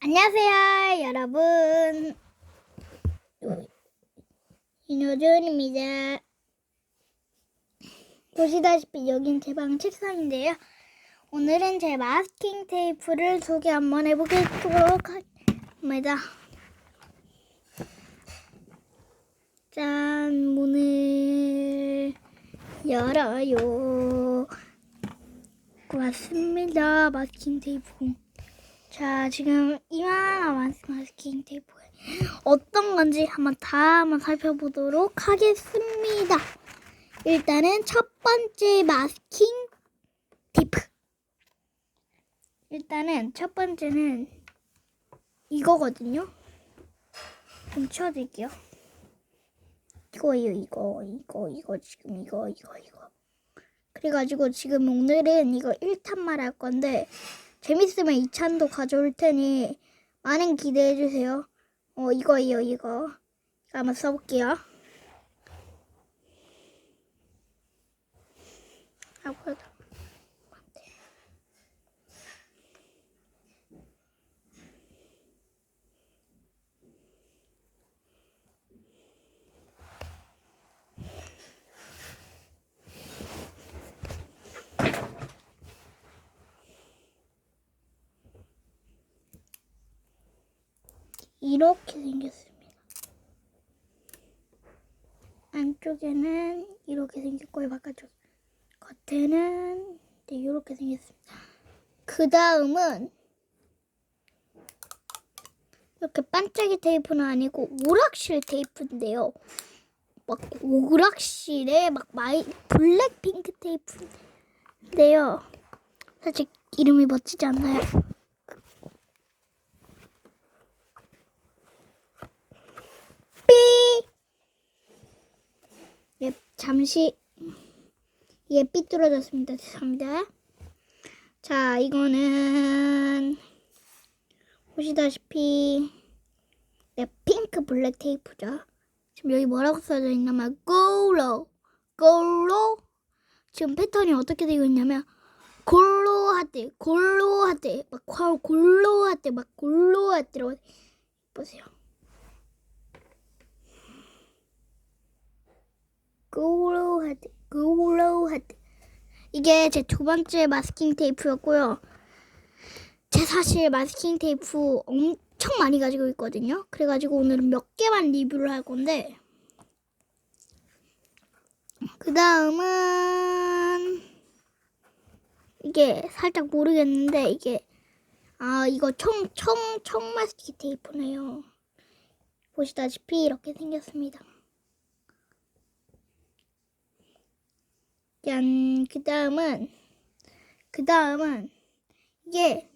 안녕하세요, 여러분. 이노준입니다. 보시다시피 여긴 제 방 책상인데요. 오늘은 제 마스킹 테이프를 소개 한번 해보도록 합니다. 짠, 문을 열어요. 고맙습니다, 마스킹 테이프. 자, 지금 이만한 마스킹 테이프 어떤 건지 한번 다 한번 살펴보도록 하겠습니다. 일단은 첫 번째 마스킹 테이프. 일단은 첫 번째는 이거거든요. 좀 치워드릴게요. 이거예요, 이거, 이거, 이거, 지금 이거, 이거, 이거. 그래가지고 지금 오늘은 이거 1탄만 할 건데, 재밌으면 2찬도 가져올 테니 많은 기대해 주세요. 어 이거예요 이거. 이거 한번 써볼게요. 아 뭐야? 이렇게 생겼습니다. 안쪽에는 이렇게 생겼고요. 바깥쪽 겉에는 네, 이렇게 생겼습니다. 그 다음은 이렇게 반짝이 테이프는 아니고 오락실 테이프인데요. 막 오락실에 막 마이 블랙핑크 테이프인데요. 사실 이름이 멋지지 않나요? 삐! 예, 잠시 예, 삐뚤어졌습니다. 죄송합니다. 자, 이거는 보시다시피 네, 핑크 블랙 테이프죠. 지금 여기 뭐라고 써져 있냐면 골로 골로 지금 패턴이 어떻게 되고 있냐면 골로 하트 골로 하트 막 과- 골로 하트 막 골로 하트로 보세요. 골로 하트 이게 제 두 번째 마스킹 테이프였고요. 제 사실 마스킹 테이프 엄청 많이 가지고 있거든요. 그래가지고 오늘은 몇 개만 리뷰를 할 건데 그 다음은 이게 살짝 모르겠는데 이게 아 이거 총총총 마스킹 테이프네요. 보시다시피 이렇게 생겼습니다. 짠. 그 다음은, 그 다음은, 이게